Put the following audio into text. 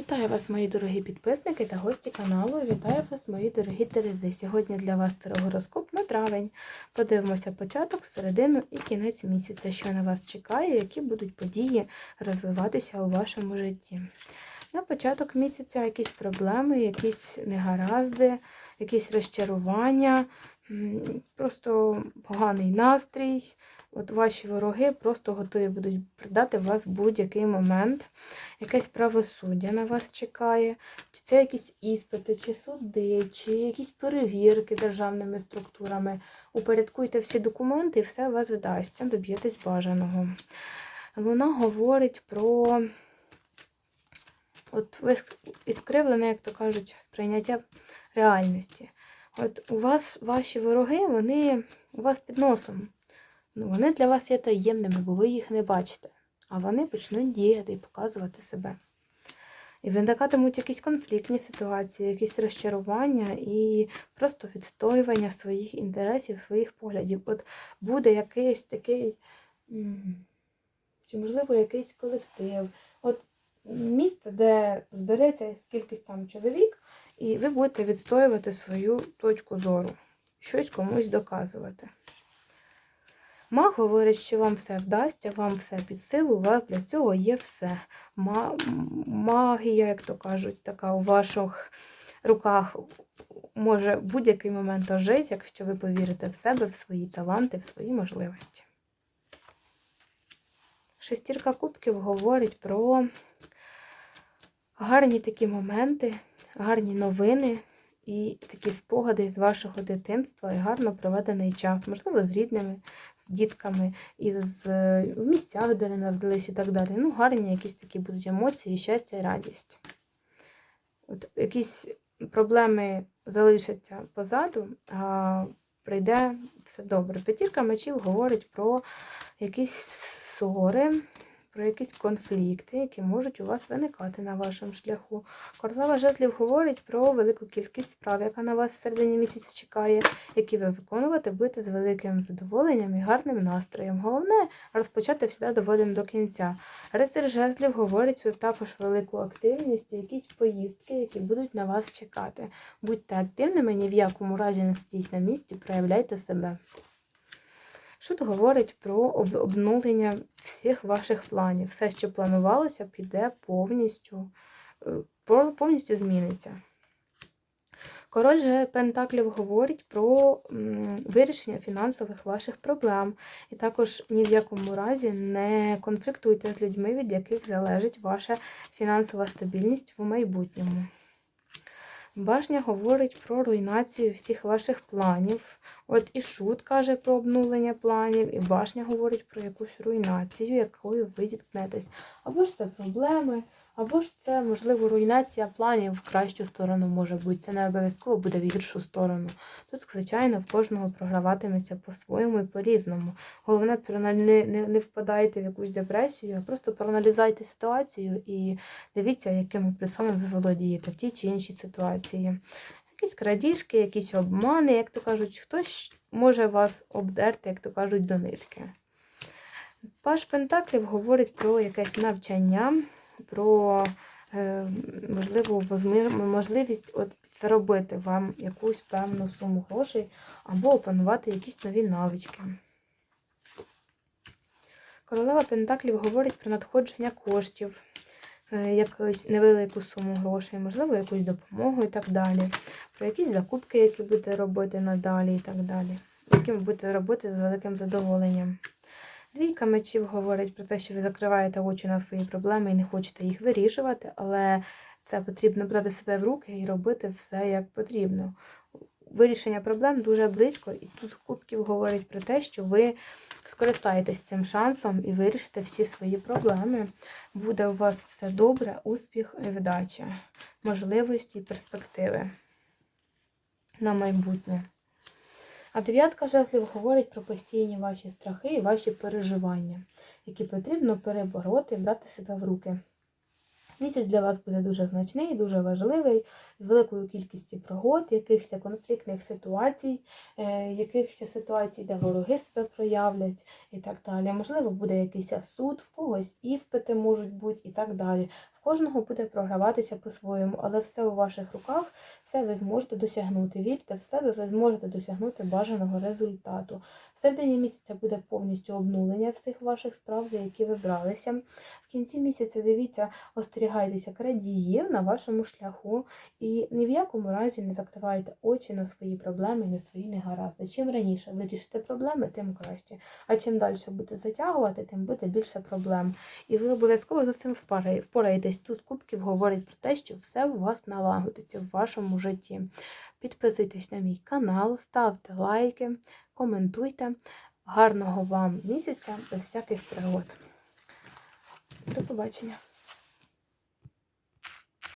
Вітаю вас, мої дорогі підписники та гості каналу. Вітаю вас, мої дорогі Терези. Сьогодні для вас гороскоп на травень. Подивимося початок, середину і кінець місяця, що на вас чекає, які будуть події розвиватися у вашому житті. На початок місяця якісь проблеми, якісь негаразди, якісь розчарування, просто поганий настрій. От ваші вороги просто готові будуть придати вас в будь-який момент. Якесь правосуддя на вас чекає, чи це якісь іспити, чи суди, чи якісь перевірки державними структурами. Упорядкуйте всі документи і все у вас вдасться, доб'єтесь бажаного. Луна говорить про от ви іскривлене, як то кажуть, сприйняття реальності. От у вас ваші вороги, вони у вас під носом. Ну, вони для вас є таємними, бо ви їх не бачите. А вони почнуть діяти і показувати себе. І виникатимуть якісь конфліктні ситуації, якісь розчарування і просто відстоювання своїх інтересів, своїх поглядів. От буде якийсь такий, чи, можливо, якийсь колектив. От місце, де збереться кількість там чоловік, і ви будете відстоювати свою точку зору, щось комусь доказувати. Маг говорить, що вам все вдасться, вам все під силу, у вас для цього є все. Ма- Магія, як то кажуть, така у ваших руках може будь-який момент ожити, якщо ви повірите в себе, в свої таланти, в свої можливості. Шестірка кубків говорить про гарні такі моменти, гарні новини і такі спогади з вашого дитинства і гарно проведений час, можливо, з рідними, дітками, із е, в місцях, де вони народились і так далі. Ну, гарні якісь такі будуть емоції, щастя і радість. От якісь проблеми залишаться позаду, а прийде все добре. П'ятірка мечів говорить про якісь ссори, про якісь конфлікти, які можуть у вас виникати на вашому шляху. Королева жезлів говорить про велику кількість справ, яка на вас в середині місяця чекає, які ви виконувати будете з великим задоволенням і гарним настроєм. Головне розпочати всіда доводимо до кінця. Рицар жезлів говорить про також велику активність якісь поїздки, які будуть на вас чекати. Будьте активними, ні в якому разі не стійте на місці, проявляйте себе. Шут говорить про об- обнулення всіх ваших планів. Все, що планувалося, піде повністю, е, повністю зміниться. Король же Пентаклів говорить про вирішення фінансових ваших проблем. І також ні в якому разі не конфліктуйте з людьми, від яких залежить ваша фінансова стабільність в майбутньому. Башня говорить про руйнацію всіх ваших планів. От і шут каже про обнулення планів, і башня говорить про якусь руйнацію, якою ви зіткнетесь. Або ж це проблеми, або ж це, можливо, руйнація планів в кращу сторону може бути. Це не обов'язково буде в гіршу сторону. Тут, звичайно, в кожного програватиметься по-своєму і по-різному. Головне, не, не, не впадайте в якусь депресію, а просто проаналізуйте ситуацію і дивіться, якими плюсами ви володієте в тій чи іншій ситуації. Якісь крадіжки, якісь обмани, як то кажуть, хтось може вас обдерти, як то кажуть, до нитки. Паш Пентаклів говорить про якесь навчання, про е, можливо, возми- можливість от заробити вам якусь певну суму грошей або опанувати якісь нові навички. Королева Пентаклів говорить про надходження коштів, е, якусь невелику суму грошей, можливо, якусь допомогу і так далі. Про якісь закупки, які будете робити надалі і так далі. Які ви будете робити з великим задоволенням. Двійка мечів говорить про те, що ви закриваєте очі на свої проблеми і не хочете їх вирішувати, але це потрібно брати себе в руки і робити все як потрібно. Вирішення проблем дуже близько, і тут Кубків говорить про те, що ви скористаєтесь цим шансом і вирішите всі свої проблеми. Буде у вас все добре, успіх і вдача, можливості і перспективи на майбутнє. А дев'ятка жезлів говорить про постійні ваші страхи і ваші переживання, які потрібно перебороти брати себе в руки. Місяць для вас буде дуже значний, дуже важливий, з великою кількістю пригод, якихось конфліктних ситуацій, е, якихось ситуацій, де вороги себе проявлять і так далі. Можливо, буде якийсь суд, в когось іспити можуть бути і так далі. В кожного буде програватися по-своєму, але все у ваших руках, все ви зможете досягнути. Вірте в себе, ви зможете досягнути бажаного результату. В середині місяця буде повністю обнулення всіх ваших справ, за які ви бралися. В кінці місяця дивіться, остерігайтеся крадіїв на вашому шляху і ні в якому разі не закривайте очі на свої проблеми, на свої негаразди. Чим раніше вирішите проблеми, тим краще. А чим далі будете затягувати, тим буде більше проблем. І ви обов'язково з цим впораєтесь. Тут кубків говорить про те, що все у вас налагодиться в вашому житті. Підписуйтесь на мій канал, ставте лайки, коментуйте. Гарного вам місяця без всяких пригод. До побачення!